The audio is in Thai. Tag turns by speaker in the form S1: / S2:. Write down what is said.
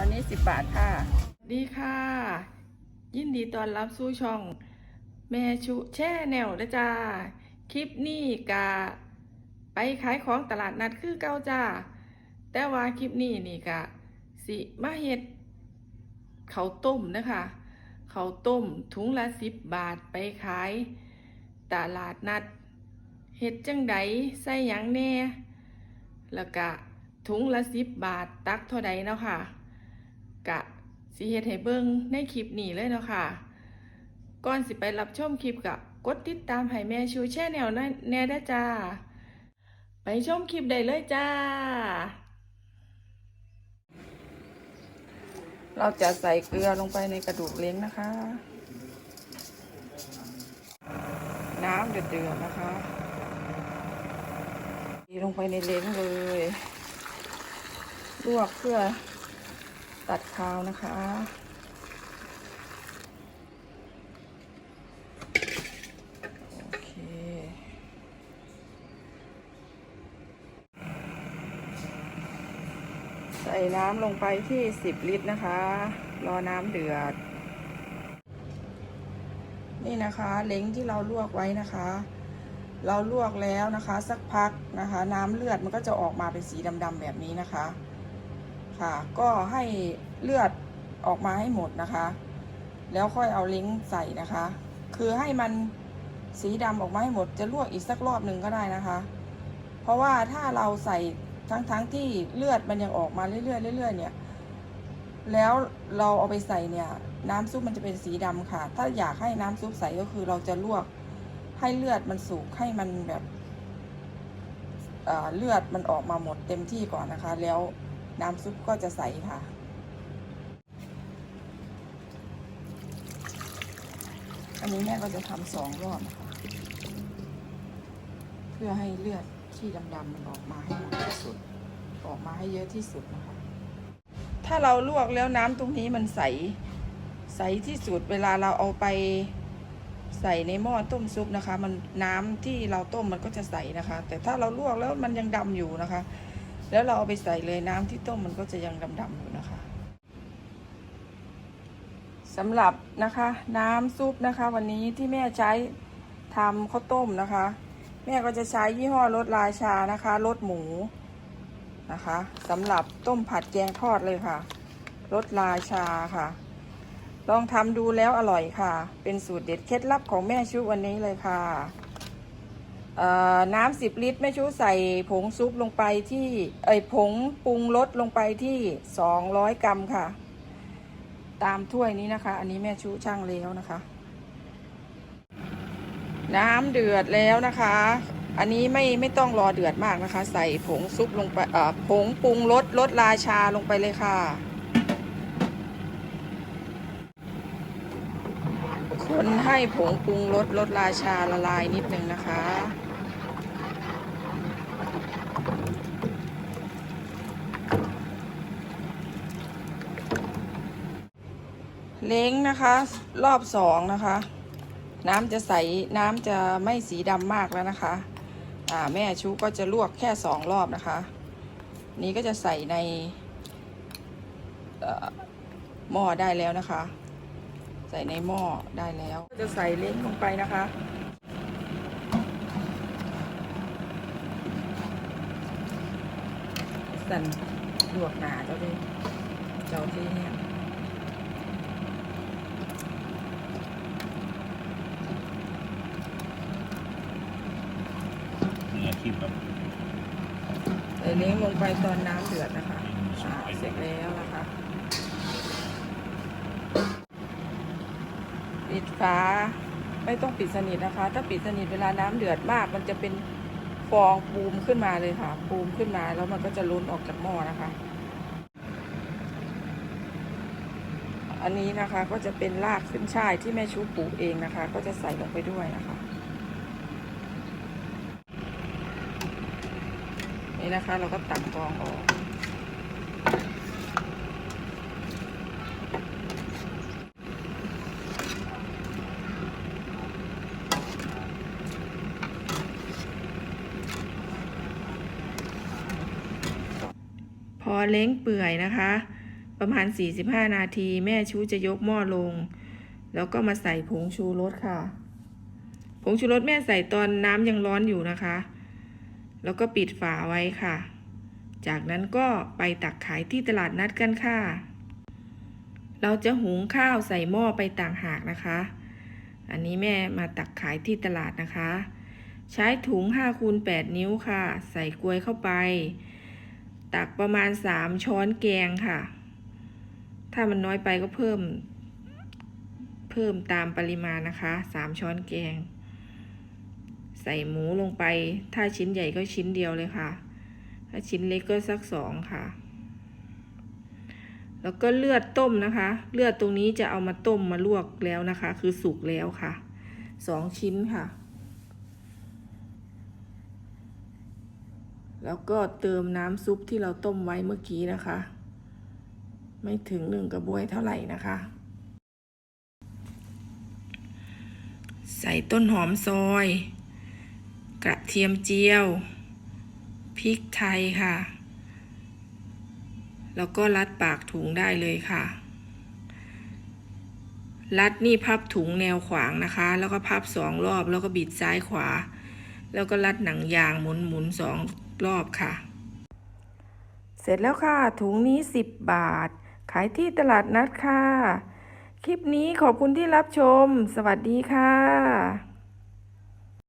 S1: ตอนนี้สิบบาทค่ะดีค่ะ ยินดีต้อนรับสู่ช่อง แม่ชุแช่แนวนะจ้า คลิปนี้กะไปขายของตลาดนัดคือเก่าจ้า แต่ว่าคลิปนี้นี่กะสิมาเฮ็ดเขาต้มนะคะเขาต้มถุงละสิบบาทไปขายตลาดนัดเฮ็ดจังใดใส่หยังแน่ แล้วก็ถุงละสิบบาทตักเท่าใดเนาะค่ะ กะสิเฮ็ดให้เบิ่งในคลิปนี้เลยเนาะค่ะ ก่อนสิไปรับชมคลิปกะกดติดตามให้แม่ชูแช่แนวแน่ได้จ้า ไปชมคลิปได้เลยจ้า เราจะใส่เกลือลงไปในกระดูกเล้งนะคะ น้ำเดือดๆนะคะตีลงไปในเล้งเลย ลวกเพื่อ ตัดคาวนะคะ โอเค ใส่น้ำลงไปที่ 10 ลิตรนะคะ รอน้ำเดือด นี่นะคะเล้งที่เราลวกไว้นะคะ เราลวกแล้วนะคะ สักพักนะคะ น้ำเลือดมันก็จะออกมาเป็นสีดำๆแบบนี้นะคะ ค่ะ ก็ให้เลือดออกมาให้หมดนะคะ แล้วค่อยเอาเล้งใส่นะคะ คือให้มันสีดำออกมาให้หมดจะลวกอีกสักรอบหนึ่งก็ได้นะคะ เพราะว่าถ้าเราใส่ทั้งๆทที่เลือดมันยังออกมาเรื่อยๆเรื่อยๆเนี่ย แล้วเราเอาไปใส่เนี่ย น้ำซุปมันจะเป็นสีดำค่ะ ถ้าอยากให้น้ำซุปใสก็คือเราจะลวกให้เลือดมันสูบให้มันแบบเอ่อเลือดมันออกมาหมดเต็มที่ก่อนนะคะ แล้ว น้ำซุปก็จะใสค่ะ อันนี้แม่ก็จะทำสองรอบนะคะเพื่อให้เลือดที่ดำๆมันออกมาให้หมดที่สุด ออกมาให้เยอะที่สุดนะคะ ถ้าเราลวกแล้วน้ำตรงนี้มันใส ใสที่สุดเวลาเราเอาไปใส่ในหม้อต้มซุปนะคะ มันน้ำที่เราต้มมันก็จะใสนะคะ แต่ถ้าเราลวกแล้วมันยังดำอยู่นะคะ แล้วเราเอาไปใส่เลยน้ำที่ต้มมันก็จะยังดำๆอยู่นะคะสำหรับนะคะ น้ำซุปนะคะ วันนี้ที่แม่ใช้ทำข้าวต้มนะคะ แม่ก็จะใช้ยี่ห้อรสราชานะคะรสหมูนะคะสำหรับต้มผัดแกงทอดเลยค่ะรสราชาค่ะ ลองทำดูแล้วอร่อยค่ะ เป็นสูตรเด็ดเคล็ดลับของแม่ชุวันนี้เลยค่ะ น้ำสิบลิตรแม่ชุใส่ผงซุปลงไปที่เอ้ผงปรุงรสลงไปที่สองร้อยกรัมค่ะ ตามถ้วยนี้นะคะ อันนี้แม่ชุช่างแล้วนะคะ น้ำเดือดแล้วนะคะ อันนี้ไม่ไม่ต้องรอเดือดมากนะคะ ใส่ผงซุปลงไปผงปรุงรสรสราชาลงไปเลยค่ะคนให้ผงปรุงรสรสราชาละลายนิดนึงนะคะ เล้งนะคะ รอบสองนะคะ น้ำจะใสน้ำจะไม่สีดำมากแล้วนะคะ อ่าแม่ชูก็จะลวกแค่สองรอบนะคะ นี้ก็จะใส่ในหม้อได้แล้วนะคะ ใส่ในหม้อได้แล้ว จะใส่เล้งลงไปนะคะสั่นลวกหนาเจ้าดิเจ้าที่เนี่ย
S2: มืออาชีพครับ
S1: ใส่เล้งลงไปตอนน้ำเดือดนะคะอ่าเสร็จแล้วนะคะปิดฝาไม่ต้องปิดสนิทนะคะ ถ้าปิดสนิทเวลาน้ำเดือดมาก มันจะเป็นฟองปูมขึ้นมาเลยค่ะ ปูมขึ้นมาแล้วมันก็จะล้นออกจากหม้อนะคะ อันนี้นะคะก็จะเป็นรากขึ้นช่ายที่แม่ชูปลูกเองนะคะ ก็จะใส่ลงไปด้วยนะคะ นี่นะคะ เราก็ตักฟองออกพอเล้งเปื่อยนะคะ ประมาณ 45 นาที แม่ชูจะยกหม้อลง แล้วก็มาใส่ผงชูรสค่ะ ผงชูรสแม่ใส่ตอนน้ำยังร้อนอยู่นะคะ แล้วก็ปิดฝาไว้ค่ะ จากนั้นก็ไปตักขายที่ตลาดนัดกันค่ะ เราจะหุงข้าวใส่หม้อไปต่างหากนะคะ อันนี้แม่มาตักขายที่ตลาดนะคะ ใช้ถุง5คูณ8นิ้วค่ะ ใส่กล้วยเข้าไป ตักประมาณ 3 ช้อนแกงค่ะ ถ้ามันน้อยไปก็เพิ่ม เพิ่มตามปริมาณนะคะ 3 ช้อนแกง ส่หมูลงไป ถ้าชิ้นใหญ่ก็ชิ้นเดียวเลยค่ะ ถ้าชิ้นเล็กก็สักสองค่ะ แล้วก็เลือดต้มนะคะ เลือดตรงนี้จะเอามาต้มมาลวกแล้วนะคะ คือสุกแล้วค่ะสองชิ้นค่ะ แล้วก็เติมน้ำซุปที่เราต้มไว้เมื่อกี้นะคะ ไม่ถึงหนึ่งกระบวยเท่าไหร่นะคะ ใส่ต้นหอมซอย กระเทียมเจียว พริกไทยค่ะ แล้วก็รัดปากถุงได้เลยค่ะ รัดนี่พับถุงแนวขวางนะคะ แล้วก็พับสองรอบ แล้วก็บิดซ้ายขวา แล้วก็รัดหนังยางหมุนหมุนสองรอบค่ะ เสร็จแล้วค่ะ ถุงนี้ 10 บาท ขายที่ตลาดนัดค่ะ คลิปนี้ขอบคุณที่รับชม สวัสดีค่ะ